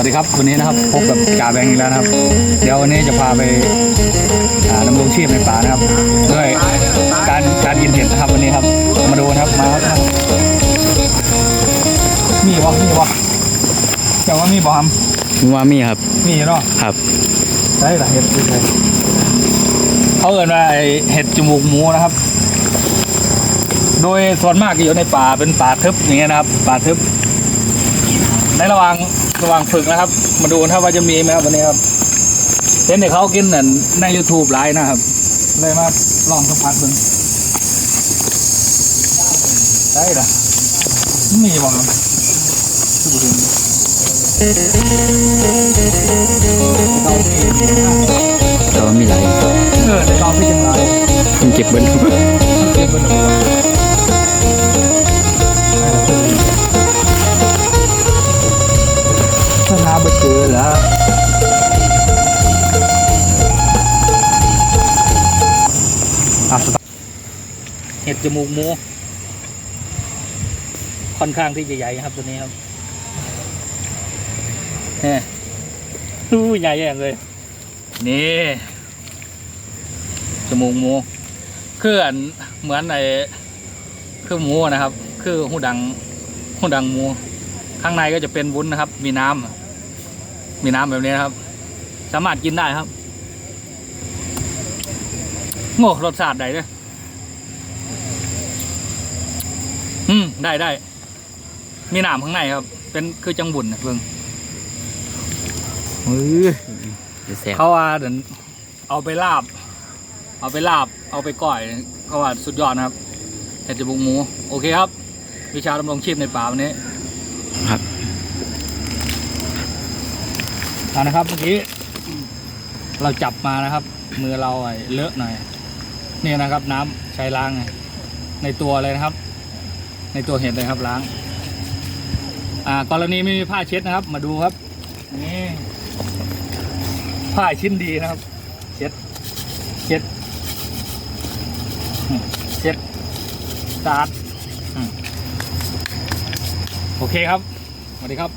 วัสดีครับวันนี้นะครับพบกับจ่าแบงค์อีกแล้วนะครับ เดี๋ยววันนี้จะพาไปอ่าดำรงชีพในป่านะครับ ด้วยการการกินเห็ดนะครับวันนี้ครับ มาดูนะครับมาครับมีวะมีวะเจ้าว่ามีบ่ครับว่ามีครับ มีเนาะครับได้หลายเห็ดด้วยเลยเขาเอ่นว่าไอ้เห็ดจมูกหมูนะครับ โดยส่วนมากจะอยู่ในป่าเป็นป่าทึบอย่างเงี้ยนะครับ ป่าทึบ ในระหว่างระหว่างฝึกนะครับ มาดูนะครับว่าจะมีไหมครับวันนี้ครับเห็นเด็กเขากินนั่นใน YouTube ไลน์นะครับ เลยมาลองสัมผัสเบิ่งได้ละมีบ้างครับทุกคนเขาที่แต่ว่ามีหลายเออในเขาที่จังไรผมเก็บเบิ้ลเก็บเป็น เห็ดจมูกหมู ค่อนข้างที่จะใหญ่ครับตัวนี้ครับเนี่ยดูใหญ่ย่งเลย นี่จมูกหมูคืออันเหมือนไอ้คือหมูนะครับ คือหูดังหูดังหมู ข้างในก็จะเป็นวุ้นนะครับ มีน้ำมีน้ำแบบนี้นะครับ สามารถกินได้ครับ โง่รสชาติใดเนี่ย อืมได้ได้ มีหนามข้างในครับ เป็นคือจังบุญนะเพิ่งเฮ้ยแซ่บเขาว่าเดี๋ยวเอาไปลาบ เอาไปลาบ เอาไปก้อย เขาว่าสุดยอดนะครับเห็ดจมูกหมู โอเคครับ วิชาดำรงชีพในป่าวันนี้ครับเอานะครับเมื่อกี้เราจับมานะครับ มือเราไอ้เลอะหน่อย นี่นะครับ น้ำใช้ล้างไงในตัวเลยนะครับ ในตัวเห็ดเลยครับล้าง อ่ากรณีไม่มีผ้าเช็ดนะครับ มาดูครับนี่ผ้าชิ้นดีนะครับ เช็ด เช็ด เช็ดสตาร์ทอืมโอเคครับสวัสดีครับ